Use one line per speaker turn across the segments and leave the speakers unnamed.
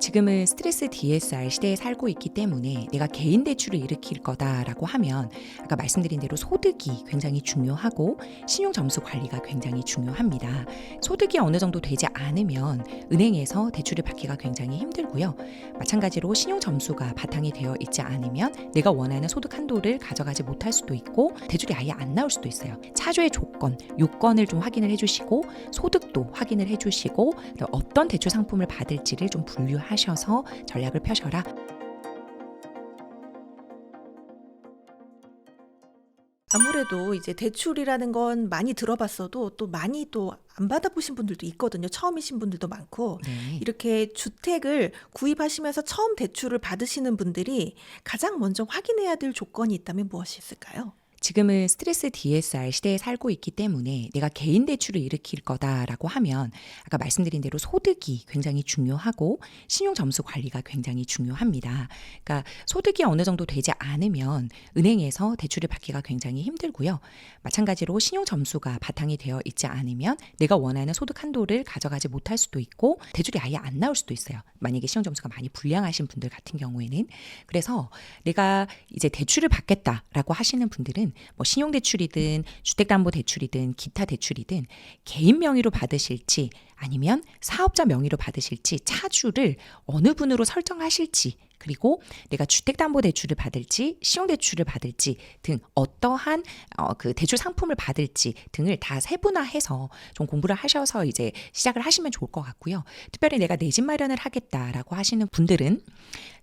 지금은 스트레스 DSR 시대에 살고 있기 때문에 내가 개인 대출을 일으킬 거다라고 하면 아까 말씀드린 대로 소득이 굉장히 중요하고 신용 점수 관리가 굉장히 중요합니다. 소득이 어느 정도 되지 않으면 은행에서 대출을 받기가 굉장히 힘들고요. 마찬가지로 신용 점수가 바탕이 되어 있지 않으면 내가 원하는 소득 한도를 가져가지 못할 수도 있고 대출이 아예 안 나올 수도 있어요. 차주의 조건, 요건을 좀 확인을 해주시고 소득도 확인을 해주시고 또 어떤 대출 상품을 받을지를 좀 분류하 셔서 전략을 펴셔라.
아무래도 이제 대출이라는 건 많이 들어봤어도 또 많이 또 안 받아보신 분들도 있거든요. 처음이신 분들도 많고.
네.
이렇게 주택을 구입하시면서 처음 대출을 받으시는 분들이 가장 먼저 확인해야 될 조건이 있다면 무엇이 있을까요?
지금은 스트레스 DSR 시대에 살고 있기 때문에 내가 개인 대출을 일으킬 거다라고 하면 아까 말씀드린 대로 소득이 굉장히 중요하고 신용 점수 관리가 굉장히 중요합니다. 그러니까 소득이 어느 정도 되지 않으면 은행에서 대출을 받기가 굉장히 힘들고요. 마찬가지로 신용 점수가 바탕이 되어 있지 않으면 내가 원하는 소득 한도를 가져가지 못할 수도 있고 대출이 아예 안 나올 수도 있어요. 만약에 신용 점수가 많이 불량하신 분들 같은 경우에는 그래서 내가 이제 대출을 받겠다라고 하시는 분들은 뭐 신용대출이든 주택담보대출이든 기타 대출이든 개인 명의로 받으실지 아니면 사업자 명의로 받으실지 차주를 어느 분으로 설정하실지 그리고 내가 주택담보대출을 받을지 신용대출을 받을지 등 어떠한 어, 그 대출 상품을 받을지 등을 다 세분화해서 좀 공부를 하셔서 이제 시작을 하시면 좋을 것 같고요. 특별히 내가 내 집 마련을 하겠다라고 하시는 분들은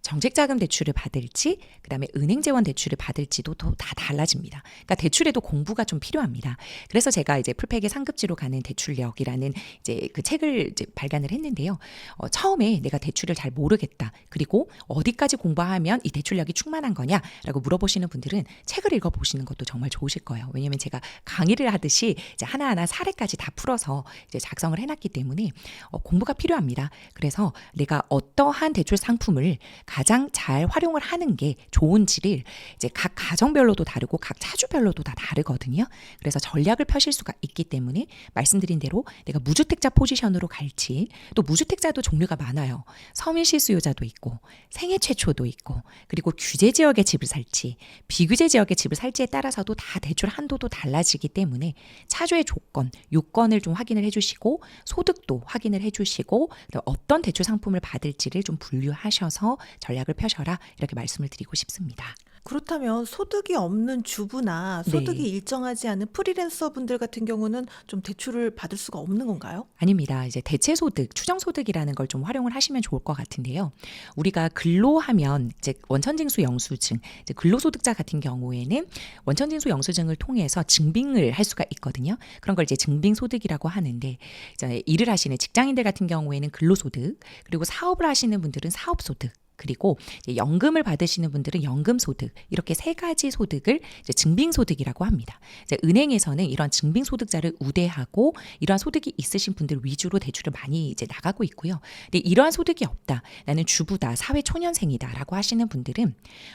정책자금 대출을 받을지 그다음에 은행 재원 대출을 받을지도 또다 달라집니다. 그러니까 대출에도 공부가 좀 필요합니다. 그래서 제가 이제 풀팩의 상급지로 가는 대출력이라는 이제 그 책을 이제 발간을 했는데요. 어, 처음에 내가 대출을 잘 모르겠다. 그리고 어디까지 공부하면 이 대출력이 충만한 거냐라고 물어보시는 분들은 책을 읽어 보시는 것도 정말 좋으실 거예요. 왜냐하면 제가 강의를 하듯이 이제 하나하나 사례까지 다 풀어서 이제 작성을 해놨기 때문에 어, 공부가 필요합니다. 그래서 내가 어떠한 대출 상품을 가장 잘 활용을 하는 게 좋은지를 이제 각 가정별로도 다르고 각 차주별로도 다 다르거든요. 그래서 전략을 펴실 수가 있기 때문에 말씀드린 대로 내가 무주택자 포지션으로 갈지 또 무주택자도 종류가 많아요. 서민시 수요자도 있고 생애 최초도 있고 그리고 규제 지역의 집을 살지 비규제 지역의 집을 살지에 따라서도 다 대출 한도도 달라지기 때문에 차주의 조건, 요건을 좀 확인을 해주시고 소득도 확인을 해주시고 또 어떤 대출 상품을 받을지를 좀 분류하셔서 전략을 펴셔라 이렇게 말씀을 드리고 싶습니다.
그렇다면 소득이 없는 주부나 소득이
네.
일정하지 않은 프리랜서 분들 같은 경우는 좀 대출을 받을 수가 없는 건가요?
아닙니다. 이제 대체 소득, 추정 소득이라는 걸 좀 활용을 하시면 좋을 것 같은데요. 우리가 근로하면 이제 원천징수 영수증, 이제 근로소득자 같은 경우에는 원천징수 영수증을 통해서 증빙을 할 수가 있거든요. 그런 걸 이제 증빙 소득이라고 하는데 이제 일을 하시는 직장인들 같은 경우에는 근로소득, 그리고 사업을 하시는 분들은 사업 소득. 그리고 연금을 받으시는 분들은 연금 소득 이렇게 세 가지 소득을 증빙 소득이라고 합니다. 은행에서는 이런 증빙 소득자를 우대하고 이러한 소득이 있으신 분들 위주로 대출을 많이 이제 나가고 있고요. 근데 이러한 소득이 없다. 나는 주부다, 사회 초년생이다라고 하시는 분들은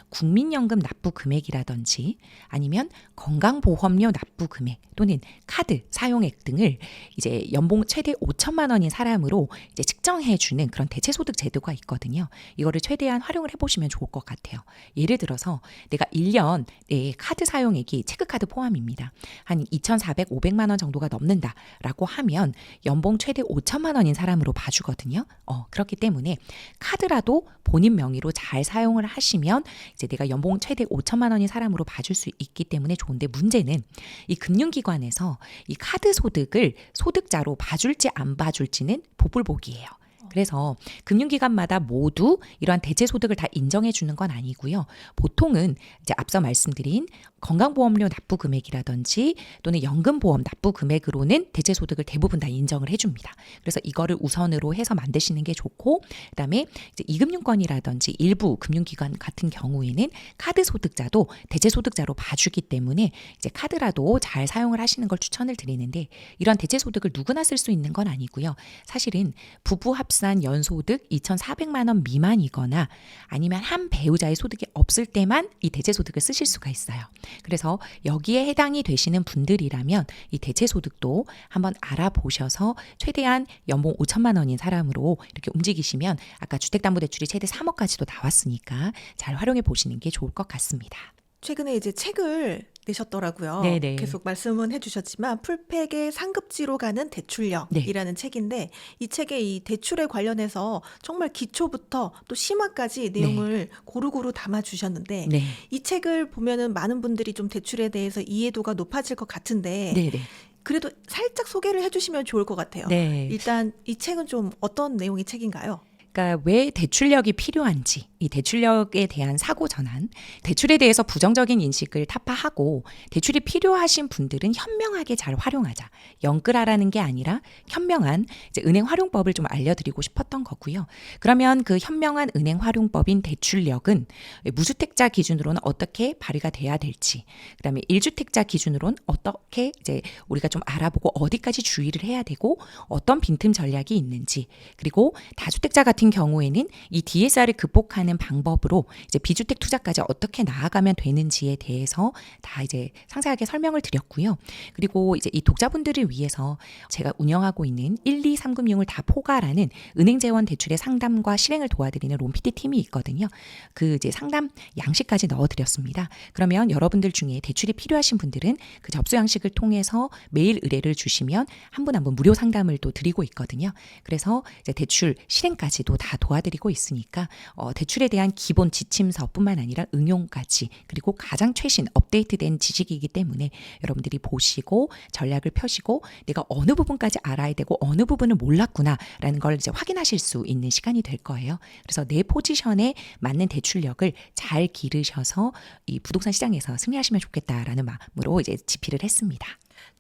국민연금 납부 금액이라든지 아니면 건강보험료 납부 금액 또는 카드 사용액 등을 이제 연봉 최대 5천만 원인 사람으로 이제 측정해 주는 그런 대체 소득 제도가 있거든요. 이거를 최 대한 활용을 해보시면 좋을 것 같아요. 예를 들어서 내가 1년 내 카드 사용액이 체크카드 포함입니다. 한 2,400, 500만 원 정도가 넘는다라고 하면 연봉 최대 5천만 원인 사람으로 봐주거든요. 어, 그렇기 때문에 카드라도 본인 명의로 잘 사용을 하시면 이제 내가 연봉 최대 5천만 원인 사람으로 봐줄 수 있기 때문에 좋은데 문제는 이 금융기관에서 이 카드 소득을 소득자로 봐줄지 안 봐줄지는 보불복이에요. 그래서 금융기관마다 모두 이러한 대체 소득을 다 인정해 주는 건 아니고요. 보통은 이제 앞서 말씀드린 건강보험료 납부 금액이라든지 또는 연금보험 납부 금액으로는 대체 소득을 대부분 다 인정을 해줍니다. 그래서 이거를 우선으로 해서 만드시는 게 좋고, 그다음에 이제 이금융권이라든지 일부 금융기관 같은 경우에는 카드 소득자도 대체 소득자로 봐주기 때문에 이제 카드라도 잘 사용을 하시는 걸 추천을 드리는데 이런 대체 소득을 누구나 쓸 수 있는 건 아니고요. 사실은 부부 합 합산 연소득 2,400만 원 미만이거나 아니면 한 배우자의 소득이 없을 때만 이 대체 소득을 쓰실 수가 있어요. 그래서 여기에 해당이 되시는 분들이라면 이 대체 소득도 한번 알아보셔서 최대한 연봉 5천만 원인 사람으로 이렇게 움직이시면 아까 주택담보대출이 최대 3억까지도 나왔으니까 잘 활용해 보시는 게 좋을 것 같습니다.
최근에 이제 책을 내셨더라고요.
네네.
계속 말씀은 해주셨지만 풀팩의 상급지로 가는 대출력이라는
네.
책인데 이 책에 이 대출에 관련해서 정말 기초부터 또 심화까지 내용을 고루고루 담아 주셨는데
네.
이 책을 보면은 많은 분들이 좀 대출에 대해서 이해도가 높아질 것 같은데
네, 네.
그래도 살짝 소개를 해주시면 좋을 것 같아요.
네.
일단 이 책은 좀 어떤 내용의 책인가요?
그러니까 왜 대출력이 필요한지, 이 대출력에 대한 사고 전환, 대출에 대해서 부정적인 인식을 타파하고 대출이 필요하신 분들은 현명하게 잘 활용하자. 영끌하라는 게 아니라 현명한 은행 활용법을 좀 알려드리고 싶었던 거고요. 그러면 그 현명한 은행 활용법인 대출력은 무주택자 기준으로는 어떻게 발휘가 돼야 될지, 그다음에 1주택자 기준으로는 어떻게 이제 우리가 좀 알아보고 어디까지 주의를 해야 되고 어떤 빈틈 전략이 있는지, 그리고 다주택자 같은 경우에는 이 DSR을 극복하는 방법으로 이제 비주택 투자까지 어떻게 나아가면 되는지에 대해서 다 이제 상세하게 설명을 드렸고요. 그리고 이제 이 독자분들을 위해서 제가 운영하고 있는 1, 2, 3금융을 다 포괄하는 은행 재원 대출의 상담과 실행을 도와드리는 롬피디 팀이 있거든요. 그 이제 상담 양식까지 넣어드렸습니다. 그러면 여러분들 중에 대출이 필요하신 분들은 그 접수 양식을 통해서 매일 의뢰를 주시면 한 분 한 분 무료 상담을 또 드리고 있거든요. 그래서 이제 대출 실행까지도 다 도와드리고 있으니까 어, 대출에 대한 기본 지침서뿐만 아니라 응용까지 그리고 가장 최신 업데이트된 지식이기 때문에 여러분들이 보시고 전략을 펴시고 내가 어느 부분까지 알아야 되고 어느 부분을 몰랐구나라는 걸 이제 확인하실 수 있는 시간이 될 거예요. 그래서 내 포지션에 맞는 대출력을 잘 기르셔서 이 부동산 시장에서 승리하시면 좋겠다라는 마음으로 이제 집필을 했습니다.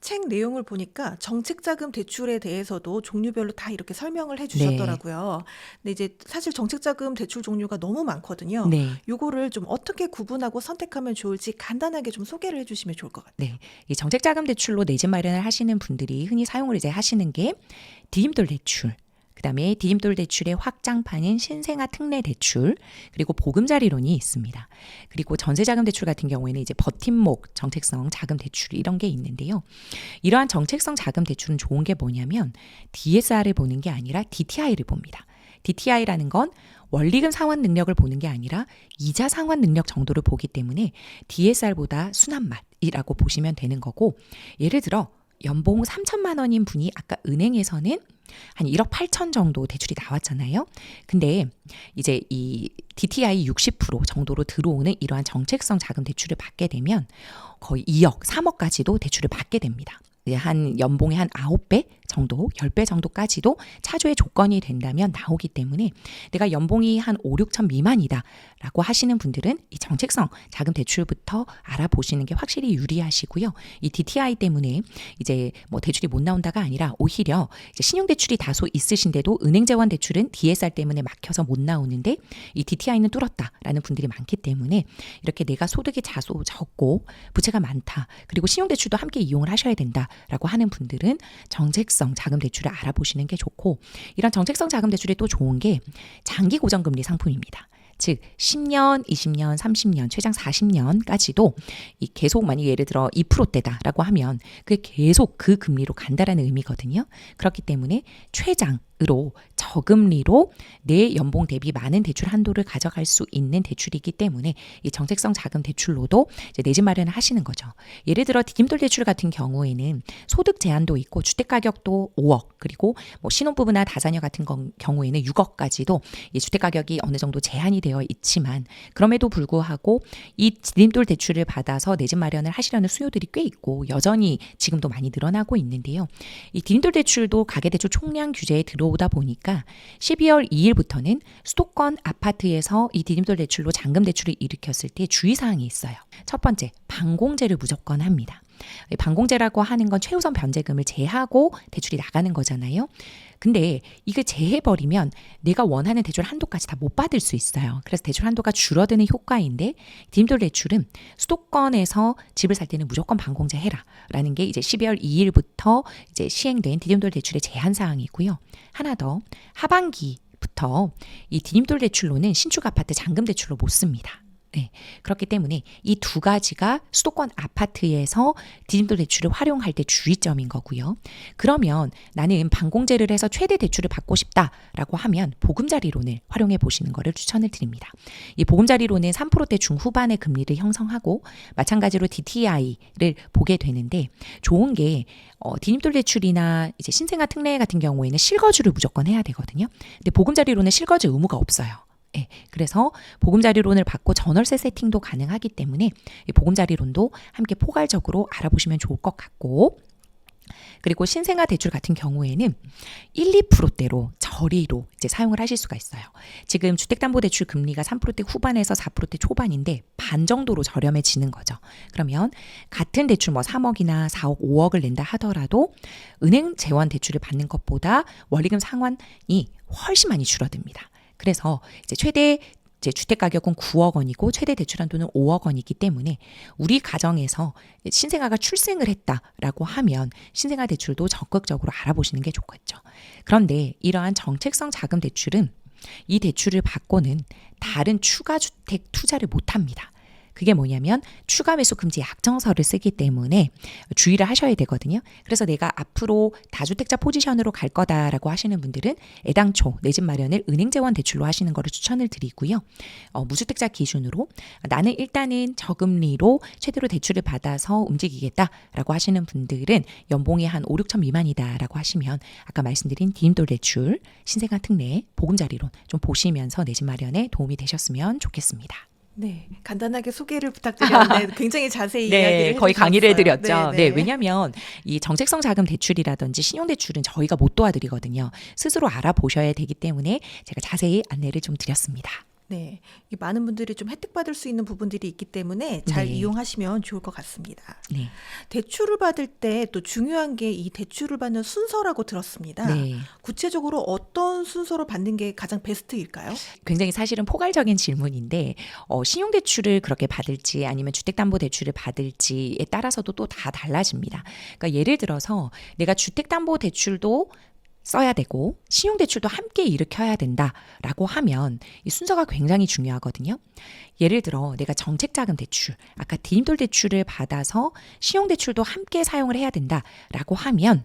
책 내용을 보니까 정책자금 대출에 대해서도 종류별로 다 이렇게 설명을 해주셨더라고요. 근데 이제 사실 정책자금 대출 종류가 너무 많거든요.
네.
요거를 좀 어떻게 구분하고 선택하면 좋을지 간단하게 좀 소개를 해 주시면 좋을 것 같아요.
네. 이 정책자금 대출로 내 집 마련을 하시는 분들이 흔히 사용을 이제 하시는 게 디딤돌 대출. 그다음에 디딤돌 대출의 확장판인 신생아 특례 대출 그리고 보금자리론이 있습니다. 그리고 전세자금 대출 같은 경우에는 이제 버팀목 정책성 자금 대출 이런 게 있는데요. 이러한 정책성 자금 대출은 좋은 게 뭐냐면 DSR을 보는 게 아니라 DTI를 봅니다. DTI라는 건 원리금 상환 능력을 보는 게 아니라 이자 상환 능력 정도를 보기 때문에 DSR보다 순한 맛이라고 보시면 되는 거고 예를 들어 연봉 3천만 원인 분이 아까 은행에서는 한 1억 8천 정도 대출이 나왔잖아요. 근데 이제 이 DTI 60% 정도로 들어오는 이러한 정책성 자금 대출을 받게 되면 거의 2억, 3억까지도 대출을 받게 됩니다. 이제 한 연봉의 한 9배 정도, 10배 정도까지도 차조의 조건이 된다면 나오기 때문에 내가 연봉이 한 5, 6천 미만이다 라고 하시는 분들은 이 정책성 자금 대출부터 알아보시는 게 확실히 유리하시고요. 이 DTI 때문에 이제 뭐 대출이 못 나온다가 아니라 오히려 이제 신용 대출이 다소 있으신데도 은행 재원 대출은 DSR 때문에 막혀서 못 나오는데 이 DTI는 뚫었다라는 분들이 많기 때문에 이렇게 내가 소득이 자소 적고 부채가 많다. 그리고 신용 대출도 함께 이용을 하셔야 된다라고 하는 분들은 정책성 자금 대출을 알아보시는 게 좋고 이런 정책성 자금 대출이 또 좋은 게 장기 고정금리 상품입니다. 즉 10년, 20년, 30년, 최장 40년까지도 이 계속 만약 예를 들어 2%대다라고 하면 그게 계속 그 금리로 간다라는 의미거든요. 그렇기 때문에 최장 으로 저금리로 내 연봉 대비 많은 대출 한도를 가져갈 수 있는 대출이기 때문에 이 정책성 자금 대출로도 내 집 마련을 하시는 거죠. 예를 들어 디딤돌 대출 같은 경우에는 소득 제한도 있고 주택 가격도 5억 그리고 뭐 신혼부부나 다자녀 같은 건- 경우에는 6억까지도 이 주택 가격이 어느 정도 제한이 되어 있지만 그럼에도 불구하고 이 디딤돌 대출을 받아서 내 집 마련을 하시려는 수요들이 꽤 있고 여전히 지금도 많이 늘어나고 있는데요. 이 디딤돌 대출도 가계 대출 총량 규제에 들어 오다 보니까 12월 2일부터는 수도권 아파트에서 이 디딤돌 대출로 잔금 대출을 일으켰을 때 주의사항이 있어요. 첫 번째, 방공제를 무조건 합니다. 이 방공제라고 하는 건 최우선 변제금을 제하고 대출이 나가는 거잖아요. 근데 이거 재해버리면 내가 원하는 대출 한도까지 다 못 받을 수 있어요. 그래서 대출 한도가 줄어드는 효과인데 디딤돌 대출은 수도권에서 집을 살 때는 무조건 반공제 해라라는 게 이제 12월 2일부터 이제 시행된 디딤돌 대출의 제한 사항이고요. 하나 더 하반기 부터 이 디딤돌 대출로는 신축 아파트 잔금 대출로 못 씁니다. 네. 그렇기 때문에 이 두 가지가 수도권 아파트에서 디딤돌 대출을 활용할 때 주의점인 거고요. 그러면 나는 반공제를 해서 최대 대출을 받고 싶다라고 하면 보금자리론을 활용해 보시는 것을 추천을 드립니다. 이 보금자리론은 3%대 중후반의 금리를 형성하고 마찬가지로 DTI를 보게 되는데 좋은 게 어, 디딤돌 대출이나 이제 신생아 특례 같은 경우에는 실거주를 무조건 해야 되거든요. 근데 보금자리론은 실거주 의무가 없어요. 예, 그래서 보금자리론을 받고 전월세 세팅도 가능하기 때문에 이 보금자리론도 함께 포괄적으로 알아보시면 좋을 것 같고 그리고 신생아 대출 같은 경우에는 1, 2%대로 저리로 이제 사용을 하실 수가 있어요. 지금 주택담보대출 금리가 3%대 후반에서 4%대 초반인데 반 정도로 저렴해지는 거죠. 그러면 같은 대출 뭐 3억이나 4억, 5억을 낸다 하더라도 은행 재원 대출을 받는 것보다 원리금 상환이 훨씬 많이 줄어듭니다. 그래서 이제 최대 이제 주택 가격은 9억 원이고 최대 대출 한도는 5억 원이기 때문에 우리 가정에서 신생아가 출생을 했다라고 하면 신생아 대출도 적극적으로 알아보시는 게 좋겠죠. 그런데 이러한 정책성 자금 대출은 이 대출을 받고는 다른 추가 주택 투자를 못 합니다. 그게 뭐냐면 추가 매수 금지 약정서를 쓰기 때문에 주의를 하셔야 되거든요. 그래서 내가 앞으로 다주택자 포지션으로 갈 거다라고 하시는 분들은 애당초 내 집 마련을 은행 재원 대출로 하시는 거를 추천을 드리고요. 어, 무주택자 기준으로 나는 일단은 저금리로 최대로 대출을 받아서 움직이겠다라고 하시는 분들은 연봉이 한 5, 6천 미만이다라고 하시면 아까 말씀드린 디딤돌 대출, 신생아 특례, 보금자리론 좀 보시면서 내 집 마련에 도움이 되셨으면 좋겠습니다.
네, 간단하게 소개를 부탁드렸는데 굉장히 자세히
네,
이야기를
거의 강의를
해주셨어요.
해드렸죠.
네,
네,
네.
왜냐하면 이 정책성 자금 대출이라든지 신용대출은 저희가 못 도와드리거든요. 스스로 알아보셔야 되기 때문에 제가 자세히 안내를 좀 드렸습니다.
네, 이 많은 분들이 좀 혜택 받을 수 있는 부분들이 있기 때문에 잘
네.
이용하시면 좋을 것 같습니다.
네,
대출을 받을 때 또 중요한 게 이 대출을 받는 순서라고 들었습니다.
네.
구체적으로 어떤 순서로 받는 게 가장 베스트일까요?
굉장히 사실은 포괄적인 질문인데 어, 신용대출을 그렇게 받을지 아니면 주택담보대출을 받을지에 따라서도 또 다 달라집니다. 그러니까 예를 들어서 내가 주택담보대출도 써야 되고 신용대출도 함께 일으켜야 된다라고 하면 이 순서가 굉장히 중요하거든요. 예를 들어 내가 정책자금 대출, 아까 디딤돌 대출을 받아서 신용대출도 함께 사용을 해야 된다라고 하면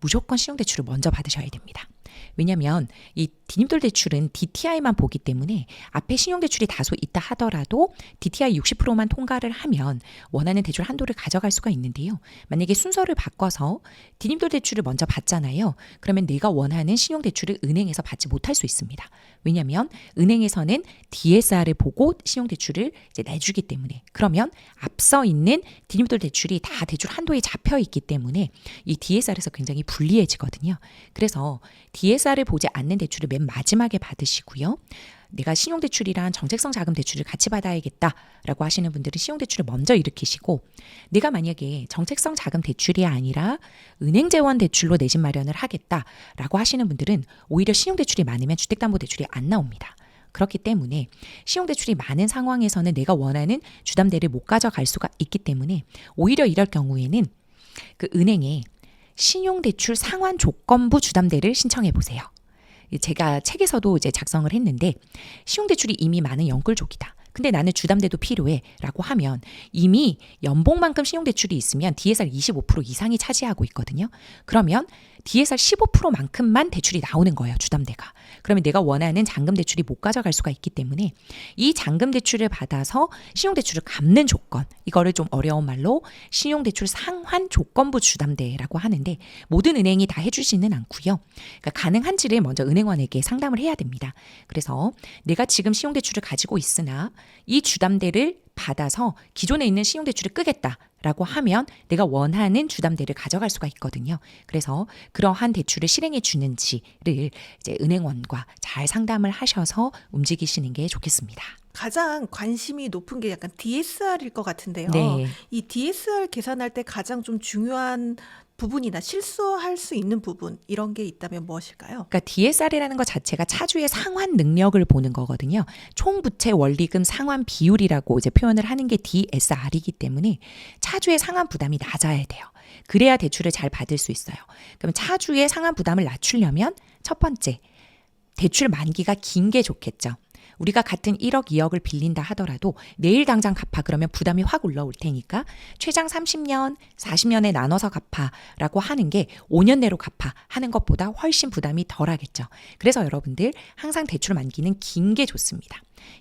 무조건 신용대출을 먼저 받으셔야 됩니다. 왜냐하면 이 디딤돌 대출은 DTI만 보기 때문에 앞에 신용대출이 다소 있다 하더라도 DTI 60%만 통과를 하면 원하는 대출 한도를 가져갈 수가 있는데요. 만약에 순서를 바꿔서 디딤돌 대출을 먼저 받잖아요. 그러면 내가 원하는 신용대출을 은행에서 받지 못할 수 있습니다. 왜냐하면 은행에서는 DSR을 보고 신용대출을 이제 내주기 때문에 그러면 앞서 있는 디딤돌 대출이 다 대출 한도에 잡혀 있기 때문에 이 DSR에서 굉장히 불리해지거든요. 그래서 DSR을 보지 않는 대출을 맨 마지막에 받으시고요. 내가 신용대출이란 정책성 자금 대출을 같이 받아야겠다라고 하시는 분들은 신용대출을 먼저 일으키시고 내가 만약에 정책성 자금 대출이 아니라 은행 재원 대출로 내 집 마련을 하겠다라고 하시는 분들은 오히려 신용대출이 많으면 주택담보대출이 안 나옵니다. 그렇기 때문에 신용대출이 많은 상황에서는 내가 원하는 주담대를 못 가져갈 수가 있기 때문에 오히려 이럴 경우에는 그 은행에 신용대출 상환 조건부 주담대를 신청해 보세요. 제가 책에서도 이제 작성을 했는데 신용대출이 이미 많은 연끌족이다. 근데 나는 주담대도 필요해 라고 하면 이미 연봉만큼 신용대출이 있으면 DSR 25% 이상이 차지하고 있거든요. 그러면 DSR 15%만큼만 대출이 나오는 거예요, 주담대가. 그러면 내가 원하는 잔금 대출이 못 가져갈 수가 있기 때문에 이 잔금 대출을 받아서 신용 대출을 갚는 조건, 이거를 좀 어려운 말로 신용 대출 상환 조건부 주담대라고 하는데 모든 은행이 다 해주지는 않고요. 그러니까 가능한지를 먼저 은행원에게 상담을 해야 됩니다. 그래서 내가 지금 신용 대출을 가지고 있으나 이 주담대를 받아서 기존에 있는 신용 대출을 끄겠다 라고 하면 내가 원하는 주담대를 가져갈 수가 있거든요. 그래서 그러한 대출을 실행해 주는지를 이제 은행원과 잘 상담을 하셔서 움직이시는 게 좋겠습니다.
가장 관심이 높은 게 약간 DSR일 것 같은데요.
네.
이 DSR 계산할 때 가장 좀 중요한 부분이나 실수할 수 있는 부분 이런 게 있다면 무엇일까요?
그러니까 DSR이라는 것 자체가 차주의 상환 능력을 보는 거거든요. 총 부채 원리금 상환 비율이라고 이제 표현을 하는 게 DSR이기 때문에 차주의 상환 부담이 낮아야 돼요. 그래야 대출을 잘 받을 수 있어요. 그럼 차주의 상환 부담을 낮추려면 첫 번째, 대출 만기가 긴 게 좋겠죠. 우리가 같은 1억, 2억을 빌린다 하더라도 내일 당장 갚아 그러면 부담이 확 올라올 테니까 최장 30년, 40년에 나눠서 갚아라고 하는 게 5년 내로 갚아 하는 것보다 훨씬 부담이 덜하겠죠. 그래서 여러분들 항상 대출 만기는 긴 게 좋습니다.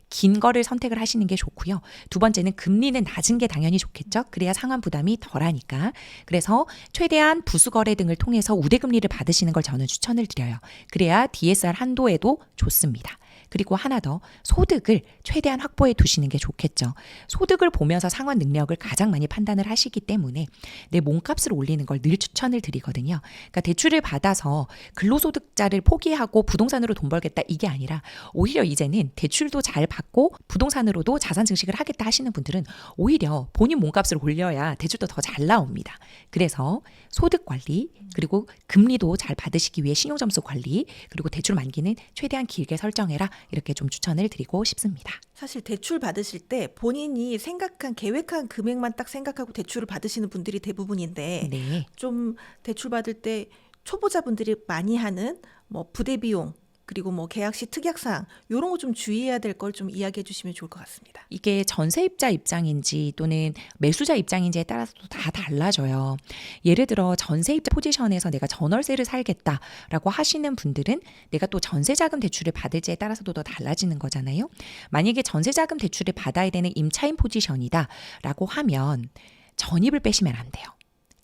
긴 거를 선택을 하시는 게 좋고요. 두 번째는 금리는 낮은 게 당연히 좋겠죠. 그래야 상환 부담이 덜하니까. 그래서 최대한 부수 거래 등을 통해서 우대 금리를 받으시는 걸 저는 추천을 드려요. 그래야 DSR 한도에도 좋습니다. 그리고 하나 더 소득을 최대한 확보해 두시는 게 좋겠죠. 소득을 보면서 상환 능력을 가장 많이 판단을 하시기 때문에 내 몸값을 올리는 걸 늘 추천을 드리거든요. 그러니까 대출을 받아서 근로소득자를 포기하고 부동산으로 돈 벌겠다 이게 아니라 오히려 이제는 대출도 잘 받고 부동산으로도 자산 증식을 하겠다 하시는 분들은 오히려 본인 몸값을 올려야 대출도 더 잘 나옵니다. 그래서 소득 관리 그리고 금리도 잘 받으시기 위해 신용 점수 관리 그리고 대출 만기는 최대한 길게 설정해라 이렇게 좀 추천을 드리고 싶습니다.
사실 대출 받으실 때 본인이 생각한 계획한 금액만 딱 생각하고 대출을 받으시는 분들이 대부분인데
네.
좀 대출 받을 때 초보자분들이 많이 하는 뭐 부대 비용 그리고 뭐 계약 시 특약 사항 요런 거 좀 주의해야 될 걸 좀 이야기해 주시면 좋을 것 같습니다.
이게 전세입자 입장인지 또는 매수자 입장인지에 따라서도 다 달라져요. 예를 들어 전세입자 포지션에서 내가 전월세를 살겠다라고 하시는 분들은 내가 또 전세자금 대출을 받을지에 따라서도 더 달라지는 거잖아요. 만약에 전세자금 대출을 받아야 되는 임차인 포지션이다라고 하면 전입을 빼시면 안 돼요.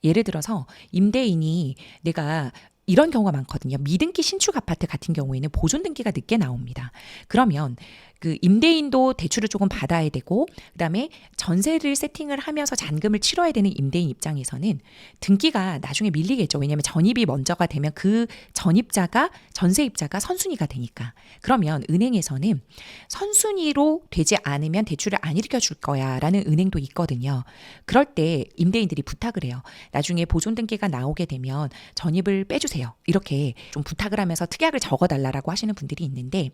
예를 들어서 임대인이 내가 이런 경우가 많거든요. 미등기 신축 아파트 같은 경우에는 보존 등기가 늦게 나옵니다. 그러면 그 임대인도 대출을 조금 받아야 되고 그다음에 전세를 세팅을 하면서 잔금을 치러야 되는 임대인 입장에서는 등기가 나중에 밀리겠죠. 왜냐하면 전입이 먼저가 되면 그 전입자가 전세입자가 선순위가 되니까. 그러면 은행에서는 선순위로 되지 않으면 대출을 안 일으켜 줄 거야라는 은행도 있거든요. 그럴 때 임대인들이 부탁을 해요. 나중에 보존 등기가 나오게 되면 전입을 빼주세요. 이렇게 좀 부탁을 하면서 특약을 적어달라라고 하시는 분들이 있는데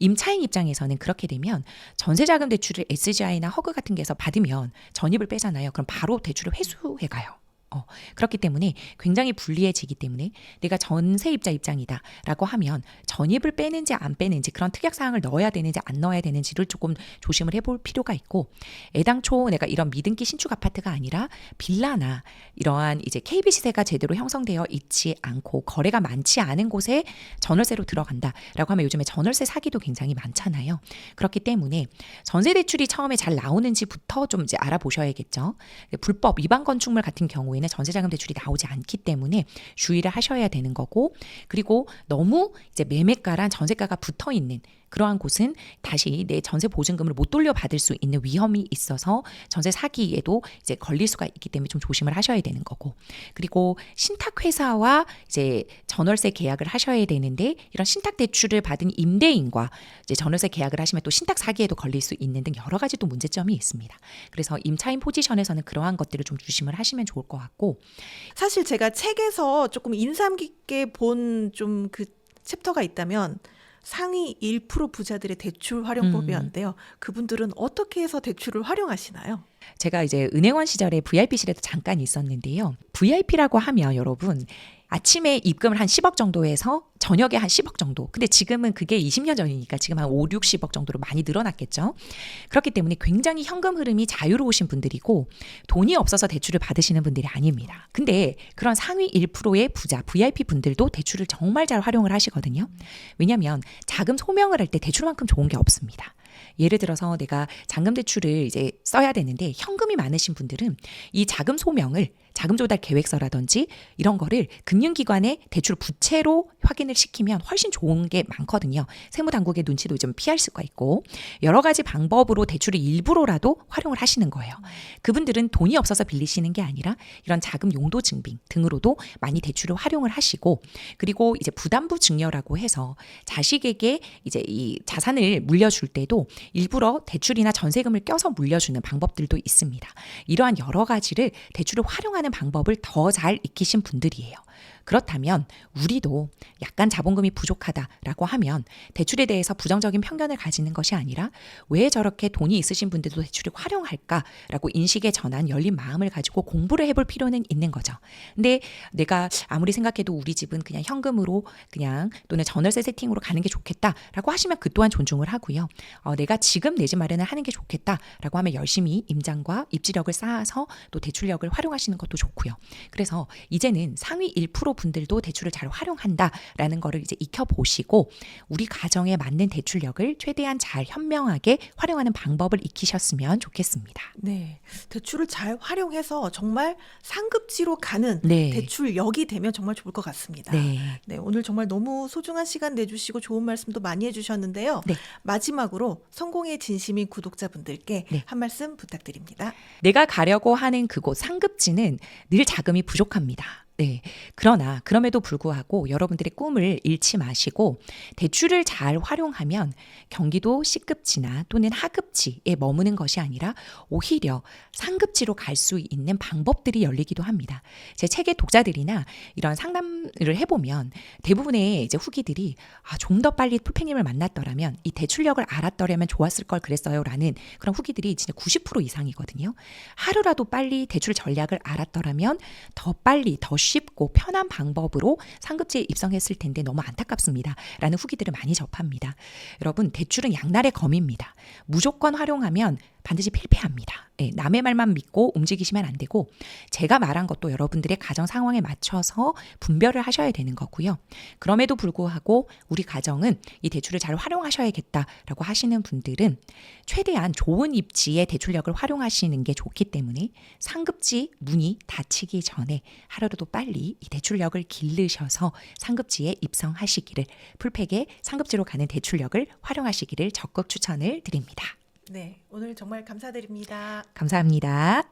임차인 입장에서는 그렇게 되면 전세자금 대출을 SGI나 허그 같은 데서 받으면 전입을 빼잖아요. 그럼 바로 대출을 회수해 가요. 어, 그렇기 때문에 굉장히 불리해지기 때문에 내가 전세입자 입장이다라고 하면 전입을 빼는지 안 빼는지 그런 특약 사항을 넣어야 되는지 안 넣어야 되는지를 조금 조심을 해볼 필요가 있고 애당초 내가 이런 미등기 신축 아파트가 아니라 빌라나 이러한 이제 KB 시세가 제대로 형성되어 있지 않고 거래가 많지 않은 곳에 전월세로 들어간다라고 하면 요즘에 전월세 사기도 굉장히 많잖아요. 그렇기 때문에 전세 대출이 처음에 잘 나오는지부터 좀 이제 알아보셔야겠죠. 불법 위반 건축물 같은 경우에는 전세자금 대출이 나오지 않기 때문에 주의를 하셔야 되는 거고 그리고 너무 이제 매매가랑 전세가가 붙어 있는 그러한 곳은 다시 내 전세 보증금을 못 돌려받을 수 있는 위험이 있어서 전세 사기에도 이제 걸릴 수가 있기 때문에 좀 조심을 하셔야 되는 거고 그리고 신탁 회사와 이제 전월세 계약을 하셔야 되는데 이런 신탁 대출을 받은 임대인과 이제 전월세 계약을 하시면 또 신탁 사기에도 걸릴 수 있는 등 여러 가지 또 문제점이 있습니다. 그래서 임차인 포지션에서는 그러한 것들을 좀 조심을 하시면 좋을 것 같고
사실 제가 책에서 조금 인상 깊게 본 좀 그 챕터가 있다면 상위 1% 부자들의 대출 활용법이었는데요. 그분들은 어떻게 해서 대출을 활용하시나요?
제가 이제 은행원 시절에 VIP실에도 잠깐 있었는데요. VIP라고 하면 여러분 아침에 입금을 한 10억 정도 해서 저녁에 한 10억 정도. 근데 지금은 그게 20년 전이니까 지금 한 5, 60억 정도로 많이 늘어났겠죠. 그렇기 때문에 굉장히 현금 흐름이 자유로우신 분들이고 돈이 없어서 대출을 받으시는 분들이 아닙니다. 근데 그런 상위 1%의 부자, VIP 분들도 대출을 정말 잘 활용을 하시거든요. 왜냐하면 자금 소명을 할 때 대출만큼 좋은 게 없습니다. 예를 들어서 내가 잔금 대출을 이제 써야 되는데 현금이 많으신 분들은 이 자금 소명을 자금 조달 계획서라든지 이런 거를 금융기관에 대출 부채로 확인을 시키면 훨씬 좋은 게 많거든요. 세무당국의 눈치도 좀 피할 수가 있고 여러 가지 방법으로 대출을 일부러라도 활용을 하시는 거예요. 그분들은 돈이 없어서 빌리시는 게 아니라 이런 자금 용도 증빙 등으로도 많이 대출을 활용을 하시고 그리고 이제 부담부 증여라고 해서 자식에게 이제 이 자산을 물려줄 때도 일부러 대출이나 전세금을 껴서 물려주는 방법들도 있습니다. 이러한 여러 가지를 대출을 활용하는 활용하는 방법을 더 잘 익히신 분들이에요. 그렇다면 우리도 약간 자본금이 부족하다라고 하면 대출에 대해서 부정적인 편견을 가지는 것이 아니라 왜 저렇게 돈이 있으신 분들도 대출을 활용할까라고 인식의 전환, 열린 마음을 가지고 공부를 해볼 필요는 있는 거죠. 근데 내가 아무리 생각해도 우리 집은 그냥 현금으로 그냥 또는 전월세 세팅으로 가는 게 좋겠다라고 하시면 그 또한 존중을 하고요. 어, 내가 지금 내 집 마련을 하는 게 좋겠다라고 하면 열심히 임장과 입지력을 쌓아서 또 대출력을 활용하시는 것도 좋고요. 그래서 이제는 상위 1% 분들도 대출을 잘 활용한다라는 거를 이제 익혀 보시고 우리 가정에 맞는 대출력을 최대한 잘 현명하게 활용하는 방법을 익히셨으면 좋겠습니다.
네. 대출을 잘 활용해서 정말 상급지로 가는
네.
대출력이 되면 정말 좋을 것 같습니다.
네.
네, 오늘 정말 너무 소중한 시간 내주시고 좋은 말씀도 많이 해주셨는데요.
네.
마지막으로 성공의 진심인 구독자분들께
네.
한 말씀 부탁드립니다.
내가 가려고 하는 그곳 상급지는 늘 자금이 부족합니다. 네. 그러나 그럼에도 불구하고 여러분들의 꿈을 잃지 마시고 대출을 잘 활용하면 경기도 C급지나 또는 하급지에 머무는 것이 아니라 오히려 상급지로 갈 수 있는 방법들이 열리기도 합니다. 제 책의 독자들이나 이런 상담을 해보면 대부분의 이제 후기들이 아, 좀 더 빨리 풀팽님을 만났더라면 이 대출력을 알았더라면 좋았을 걸 그랬어요 라는 그런 후기들이 진짜 90% 이상이거든요. 하루라도 빨리 대출 전략을 알았더라면 더 빨리 더 쉽고 편한 방법으로 상급지에 입성했을 텐데 너무 안타깝습니다. 라는 후기들을 많이 접합니다. 여러분 대출은 양날의 검입니다. 무조건 활용하면 반드시 필패합니다. 예, 남의 말만 믿고 움직이시면 안 되고 제가 말한 것도 여러분들의 가정 상황에 맞춰서 분별을 하셔야 되는 거고요. 그럼에도 불구하고 우리 가정은 이 대출을 잘 활용하셔야겠다라고 하시는 분들은 최대한 좋은 입지의 대출력을 활용하시는 게 좋기 때문에 상급지 문이 닫히기 전에 하루라도 빨리 이 대출력을 기르셔서 상급지에 입성하시기를 풀팩의 상급지로 가는 대출력을 활용하시기를 적극 추천을 드립니다.
네, 오늘 정말 감사드립니다.
감사합니다.